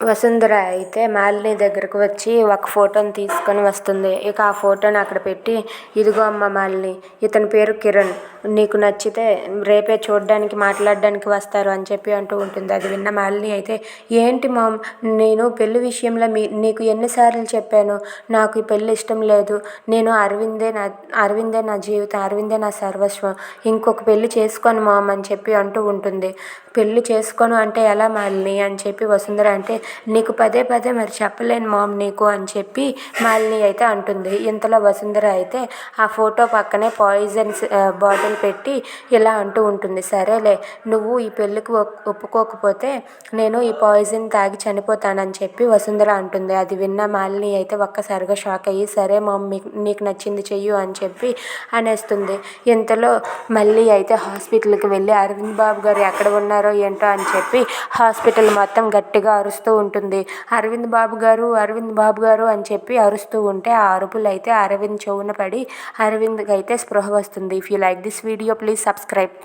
వసుంధర అయితే మాలిని దగ్గరకు వచ్చి ఒక ఫోటోని తీసుకొని వస్తుంది. ఇక ఆ ఫోటోని అక్కడ పెట్టి ఇదిగో అమ్మ మాలిని ఇతని పేరు కిరణ్ నీకు నచ్చితే రేపే చూడడానికి మాట్లాడడానికి వస్తారు అని చెప్పి అంటూ ఉంటుంది. అది విన్న మాలిని అయితే ఏంటి మామ్ నేను పెళ్ళి విషయంలో మీ నీకు ఎన్నిసార్లు చెప్పాను? నాకు ఈ పెళ్ళి ఇష్టం లేదు. నేను అరవిందే నా అరవిందే నా జీవితం అరవిందే నా సర్వస్వం. ఇంకొక పెళ్ళి చేసుకోను మామ్ అని చెప్పి అంటూ ఉంటుంది. పెళ్ళి చేసుకోను అంటే ఎలా మాలిని? అని చెప్పి వసుంధర అంటే నీకు పదే పదే మరి చెప్పలేను మామ్ నీకు అని చెప్పి మాలిని అయితే అంటుంది. ఇంతలో వసుంధర అయితే ఆ ఫోటో పక్కనే పాయిజన్స్ బాటిల్ పెట్టి ఇలా అంటూ ఉంటుంది. సరేలే నువ్వు ఈ పెళ్ళికి ఒప్పుకోకపోతే నేను ఈ పాయిజన్ తాగి చనిపోతానని చెప్పి వసుంధర అంటుంది. అది విన్న మాలిని అయితే ఒక్కసారిగా షాక్ అయ్యి సరే మామ్ మీకు నీకు నచ్చింది చెయ్యు అని చెప్పి అనేస్తుంది. ఇంతలో మళ్ళీ అయితే హాస్పిటల్కి వెళ్ళి అరవింద్ బాబు గారు ఎక్కడ ఉన్నారో ఏంటో అని చెప్పి హాస్పిటల్ మొత్తం గట్టిగా అరుస్తూ ఉంటుంది. అరవింద్ బాబు గారు అరవింద్ బాబు గారు అని చెప్పి అరుస్తూ ఉంటే ఆ అరుపులు అయితే అరవింద్ చెవున పడి అరవింద్కి అయితే స్పృహ వస్తుంది. If you like this video please subscribe